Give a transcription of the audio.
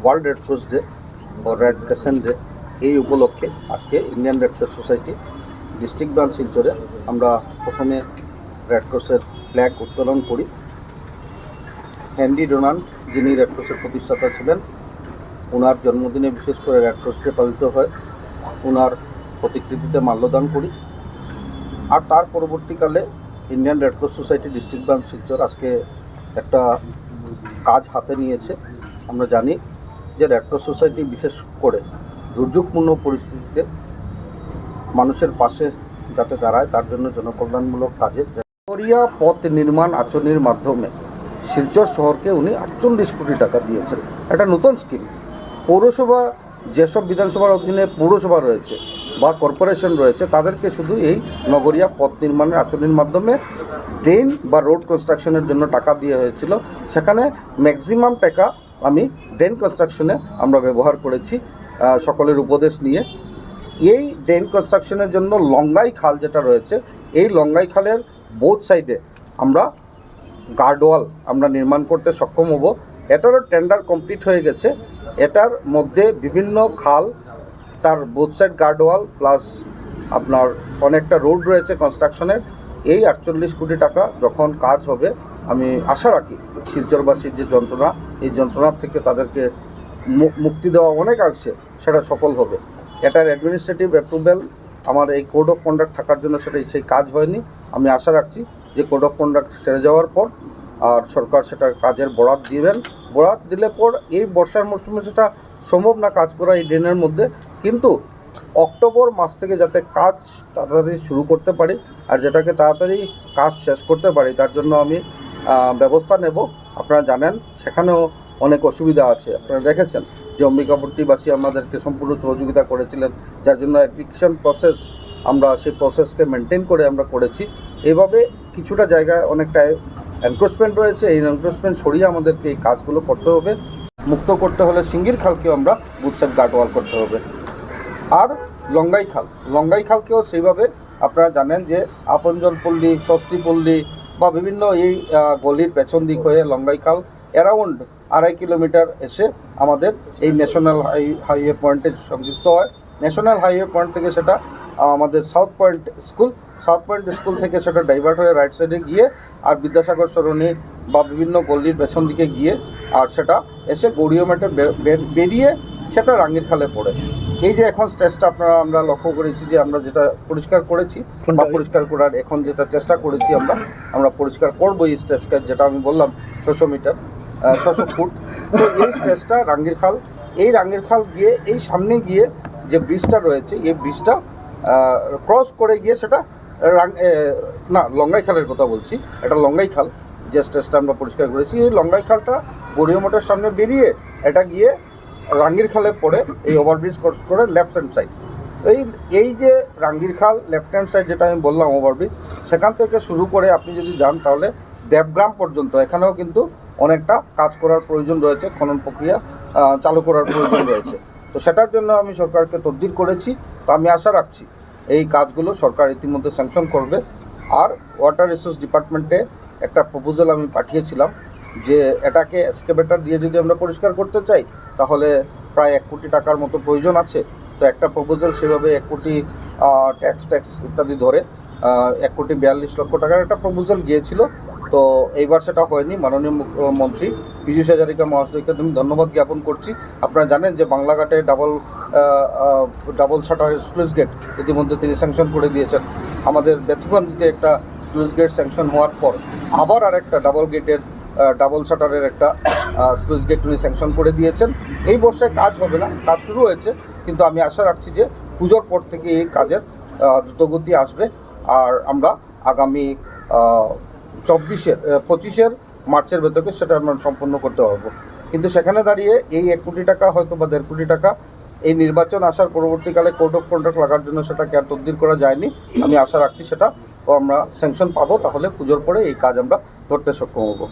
World red cross day ও red crescent day এই উপলক্ষে আজকে Indian red cross society district branch শিলচরে আমরা প্রথমে রেড ক্রসের ফ্ল্যাগ উত্তোলন করি। হ্যান্ডি ডোনাল্ড যিনি রেড ক্রসের প্রতিষ্ঠাতা ছিলেন ওনার জন্মদিনে বিশেষ করে রেড ক্রস ডে পালিত হয়। ওনার প্রতিকৃতিতে মাল্যদান করি। আর তার পরবর্তীকালে Indian red cross society district branch Silchar আজকে একটা কাজ হাতে নিয়েছে। আমরা জানি যে রেড ক্রস সোসাইটি বিশেষ করে দুর্যোগপূর্ণ পরিস্থিতিতে মানুষের পাশে যাতে দাঁড়ায়, তার জন্য জনকল্যাণমূলক কাজে নগরিয়া পথ নির্মাণ আঁচনির মাধ্যমে শিলচর শহরকে উনি আটচল্লিশ কোটি টাকা দিয়েছেন। একটা নতুন স্কিম পৌরসভা, যেসব বিধানসভার অধীনে পৌরসভা রয়েছে বা কর্পোরেশন রয়েছে, তাদেরকে শুধু এই নগরিয়া পথ নির্মাণের আঁচনির মাধ্যমে ড্রেন বা রোড কনস্ট্রাকশনের জন্য টাকা দিয়ে হয়েছিল। সেখানে ম্যাক্সিমাম টাকা আমি ড্রেন কনস্ট্রাকশনে আমরা ব্যবহার করেছি সকলের উপদেশ নিয়ে। এই ড্রেন কনস্ট্রাকশনের জন্য লঙ্গাই খাল যেটা রয়েছে, এই লঙ্গাই খালের বোথ সাইডে আমরা গার্ডওয়াল আমরা নির্মাণ করতে সক্ষম হব। এটারও টেন্ডার কমপ্লিট হয়ে গেছে। এটার মধ্যে বিভিন্ন খাল, তার বোথ সাইড গার্ডওয়াল, প্লাস আপনার অনেকটা রোড রয়েছে কনস্ট্রাকশনের। এই আটচল্লিশ কোটি টাকা যখন কাজ হবে আমি আশা রাখি শিলচরবাসীর যে যন্ত্রণা, এই যন্ত্রণার থেকে তাদেরকে মুক্তি দেওয়া অনেক অনেকাংশে সেটা সফল হবে। এটার অ্যাডমিনিস্ট্রেটিভ অ্যাপ্রুভেল আমার এই কোড অফ কন্ডাক্ট থাকার জন্য সেটা, সেই কাজ হয়নি। আমি আশা রাখছি যে কোড অফ কন্ডাক্ট সেরে যাওয়ার পর আর সরকার সেটা কাজের বরাত দিবেন। বরাত দিলে পর এই বর্ষার মরশুমে সেটা সম্ভব না কাজ করা এই ড্রেনের মধ্যে। কিন্তু অক্টোবর মাস থেকে যাতে কাজ তাড়াতাড়ি শুরু করতে পারি আর যেটাকে তাড়াতাড়ি কাজ শেষ করতে পারি, তার জন্য আমি ব্যবস্থা নেব। আপনারা জানেন, সেখানেও অনেক অসুবিধা আছে। আপনারা দেখেছেন যে অম্বিকাপট্টিবাসী আমাদেরকে সম্পূর্ণ সহযোগিতা করেছিলেন, যার জন্য অ্যাপ্লিকেশন প্রসেস আমরা, সেই প্রসেসকে মেনটেন করে আমরা করেছি। এভাবে কিছুটা জায়গায় অনেকটা এনক্রোচমেন্ট রয়েছে। এই এনক্রোচমেন্ট সরিয়ে আমাদেরকে এই কাজগুলো করতে হবে। মুক্ত করতে হলে সিঙ্গির খালকেও আমরা বুথসেট গার্ডওয়াল করতে হবে। আর লঙ্গাই খাল। লঙ্গাই খালকেও সেইভাবে আপনারা জানেন যে আপনজন পল্লী, স্বস্তি পল্লী বা বিভিন্ন এই গলির পেছন দিক হয়ে লঙ্গাই খাল অ্যারাউন্ড আড়াই কিলোমিটার এসে আমাদের এই ন্যাশনাল হাই হাইওয়ে পয়েন্টে সংযুক্ত হয়। ন্যাশনাল হাইওয়ে পয়েন্ট থেকে সেটা আমাদের south point school south point school থেকে সেটা ডাইভার্ট হয়ে রাইট সাইডে গিয়ে আর বিদ্যাসাগর সরণি বা বিভিন্ন গলির পেছন দিকে গিয়ে আর সেটা এসে গড়িয়ামাটে বেরিয়ে সেটা রাঙ্গির খালে পড়ে। এই যে এখন স্টেজটা আপনারা আমরা লক্ষ্য করেছি যে আমরা যেটা পরিষ্কার করেছি বা পরিষ্কার করার এখন যেটা চেষ্টা করেছি আমরা আমরা পরিষ্কার করব এই স্টেজটা যেটা আমি বললাম ছশো মিটার ছশো ফুট। তো এই স্টেজটা রাঙ্গির খাল এই রাঙ্গির খাল গিয়ে এই সামনে গিয়ে যে ব্রিজটা রয়েছে এই ব্রিজটা ক্রস করে গিয়ে সেটা না লঙ্গাই খালের কথা বলছি এটা লঙ্গাই খাল যে স্টেজটা আমরা পরিষ্কার করেছি। এই লঙ্গাই খালটা গড়িয়া মোটর সামনে বেরিয়ে এটা গিয়ে রাঙ্গির খালে পড়ে এই ওভারব্রিজ ক্রস করে লেফট হ্যান্ড সাইড এই এই যে রাঙ্গির খাল লেফট হ্যান্ড সাইড যেটা আমি বললাম ওভারব্রিজ সেখান থেকে শুরু করে আপনি যদি যান তাহলে দেবগ্রাম পর্যন্ত, এখানেও কিন্তু অনেকটা কাজ করার প্রয়োজন রয়েছে, খনন প্রক্রিয়া চালু করার প্রয়োজন রয়েছে। তো সেটার জন্য আমি সরকারকে তদবির করেছি, তো আমি আশা রাখছি এই কাজগুলো সরকার ইতিমধ্যে স্যাংশন করবে। আর ওয়াটার রিসোর্স ডিপার্টমেন্টে একটা প্রপোজাল আমি পাঠিয়েছিলাম যে এটাকে এসকেভেটার দিয়ে যদি আমরা পরিষ্কার করতে চাই, তাহলে প্রায় এক কোটি টাকার মতো প্রয়োজন আছে। তো একটা প্রপোজাল সেভাবে এক কোটি ট্যাক্স ট্যাক্স ইত্যাদি ধরে এক কোটি বিয়াল্লিশ লক্ষ টাকার একটা প্রপোজাল গিয়েছিল। তো এইবার সেটা হয়নি, মাননীয় মুখ্যমন্ত্রী পীযূষ হাজারিকা মহাশয়কে আমি ধন্যবাদ জ্ঞাপন করছি। আপনারা জানেন যে বাংলাঘাটে double double shutter sluice gate ইতিমধ্যে তিনি স্যাংশন করে দিয়েছেন। আমাদের বেথুকান্দিতে একটা স্লুইস গেট স্যাংশন হওয়ার পর আবার আরেকটা ডাবল গেটের ডাবল শাটারের একটা স্লুইস গেট উনি স্যাংশন করে দিয়েছেন। এই বর্ষায় কাজ হবে না, কাজ শুরু হয়েছে, কিন্তু আমি আশা রাখছি যে পুজোর পর থেকে এই কাজের দ্রুতগতি আসবে। আর আমরা আগামী চব্বিশের পঁচিশের মার্চের ভেতরে সেটা আমরা সম্পন্ন করতে পারব। কিন্তু সেখানে দাঁড়িয়ে এই এক কোটি টাকা হয়তো বা দেড় কোটি টাকা, এই নির্বাচন আসার পরবর্তীকালে কোড অফ কন্ডাক্ট লাগার জন্য সেটাকে আর তদ্বির করা যায়নি, আমি আশা রাখছি সেটা ও আমরা স্যাংশন পাবো, তাহলে পুজোর পরে এই কাজ আমরা ধরতে সক্ষম হব।